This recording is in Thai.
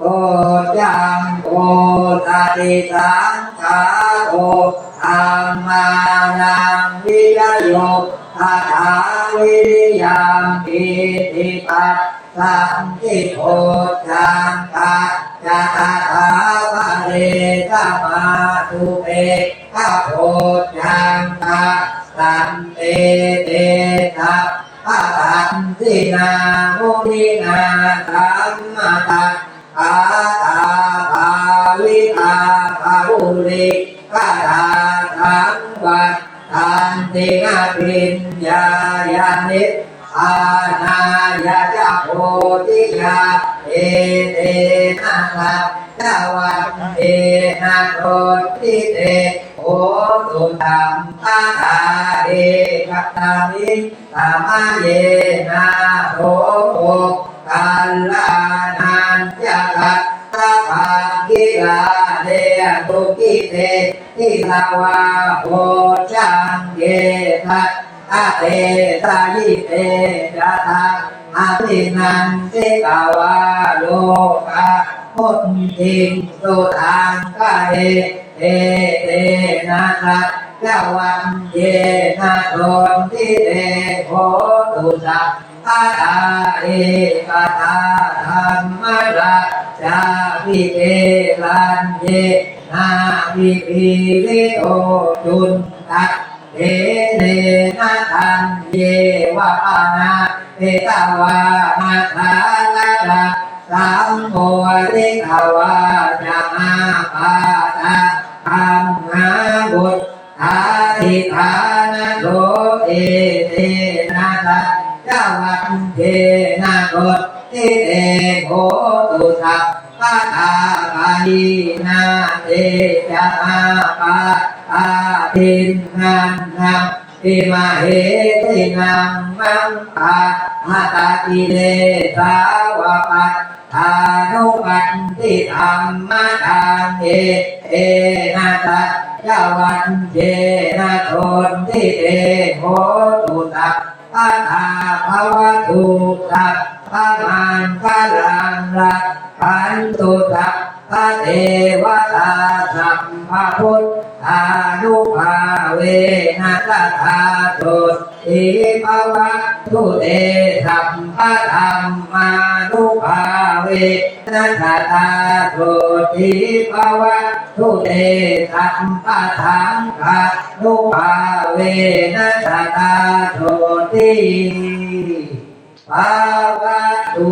โอจังโอตาติสังขาโอธรรมานังวิยโยอาถาวิริยังอิติปัสสังทิโอจังกะยะตถาภะเรตมาตุเปขะโพจังกะสันเตเตทะพระตันตินาโมนินาธรรมตัส อาตาภาวิตาภารุริกาตาธังวันทันตินาปิญญาญาณิอาณายาจโพธิยาเอเตนะลัตตะวันเตนะโรติเตโอตุตัมตาตาเอกตตามิตามาเยนะโร กิลาเดตุกิเตทิลาวาโหจังเยทัตอาเตสายิเตจาทังอาทินันเตกาวาโลกาพุทธิงสุทังกาเอเอเตนะรัตจาวันเยนะโทนทิเตโหตุสัพพะตาเอกตาธรรมราชา วิเทลันเยนาวิปิลิโตจุนตัสเอเนนะทันเยวะปานาเอตาวานาทาลาลาสัมโมลิกาวาจามาปาตาธัมมาบุตรอาทิธานะโตเอเตนะทันเจ้าวันเทนะโตทิเตโหตุสัพ พะทาปานีนาเตจาปาอาทินนันนังติมาเหตินังมังคามาตาติเดสาวปัตทานุปันติธรรมทานเอเอนาตะยาวันเจนาทนทิเตโหตุตัพพะทาภวตุตัพพะมันพะลังรัก ขันตุตัพพะเทวตาสัมภะพุทธานุภาเวนะตถาโตอิภวะทุเตสัมปะธรรมานุภาเวนะตถาโตอิภวะทุเตสัมปะธังคานุภาเวนะตถาโตติภาวะตุ